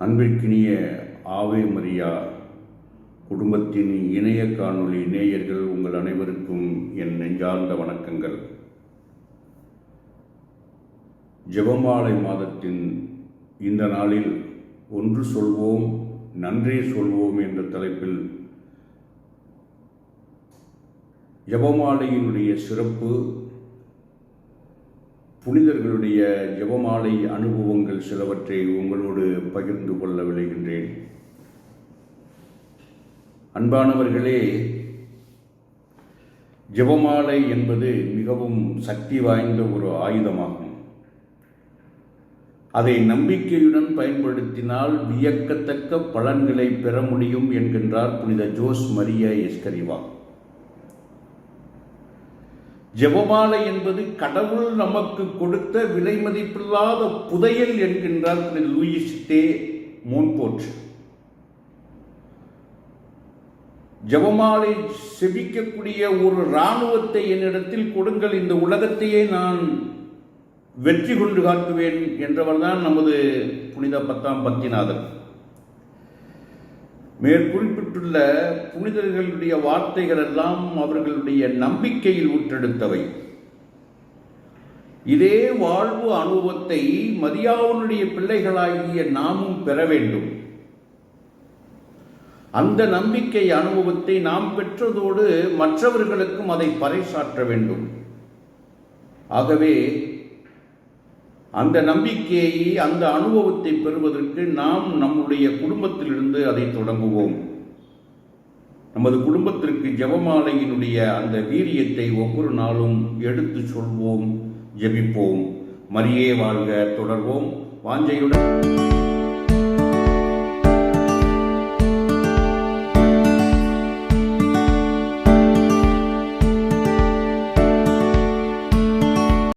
அன்பிற்கினிய ஆவே மரியா குடும்பத்தின் இணைய காணொளி நேயர்கள் உங்கள் அனைவருக்கும் என் நெஞ்சார்ந்த வணக்கங்கள். ஜெபமாலை மாதத்தின் இந்த நாளில் ஒன்று சொல்வோம் நன்றி சொல்வோம் என்ற தலைப்பில் ஜெபமாலையினுடைய சிறப்பு புனிதர்களுடைய ஜெபமாலை அனுபவங்கள் சிலவற்றை உங்களோடு பகிர்ந்து கொள்ள விளைகின்றேன் அன்பானவர்களே ஜெபமாலை என்பது மிகவும் சக்தி வாய்ந்த ஒரு ஆயுதமாகும். அதை நம்பிக்கையுடன் பயன்படுத்தினால் வியக்கத்தக்க பலன்களை பெற முடியும் என்கின்றார் புனித ஜோஸ் மரியா எஸ்கரிவா. ஜெபமாலை என்பது கடவுள் நமக்கு கொடுத்த விலை மதிப்பில்லாத புதையல் என்கின்றார். திரு லூயிஸ் டே மோன்போர்ட். ஜெபமாலை செபிக்கக்கூடிய ஒரு இராணுவத்தை என்னிடத்தில் கொடுங்கள். இந்த உலகத்தையே நான் வெற்றி கொண்டு காட்டுவேன் என்றவர்தான் நமது புனித பத்தாம் பத்திநாதன் மேற்குறிப்பிட்டுள்ள புனிதர்களுடைய வார்த்தைகள் எல்லாம் அவர்களுடைய நம்பிக்கையில் ஊற்றெடுத்தவை. இதே வாழ்வு அனுபவத்தை மதியாவுனுடைய பிள்ளைகளாகிய நாமும் பெற வேண்டும். அந்த நம்பிக்கை அனுபவத்தை நாம் பெற்றதோடு மற்றவர்களுக்கும் அதை பறைசாற்ற வேண்டும். ஆகவே அந்த நம்பிக்கையை அந்த அனுபவத்தை பெறுவதற்கு நாம் நம்முடைய குடும்பத்திலிருந்து அதை தொடங்குவோம். நமது குடும்பத்திற்கு ஜெபமாலையினுடைய அந்த வீரியத்தை ஒவ்வொரு நாளும் எடுத்து சொல்வோம் ஜெபிப்போம். மரியே வாழ்க தொடர்வோம். வாஞ்சையுடன்.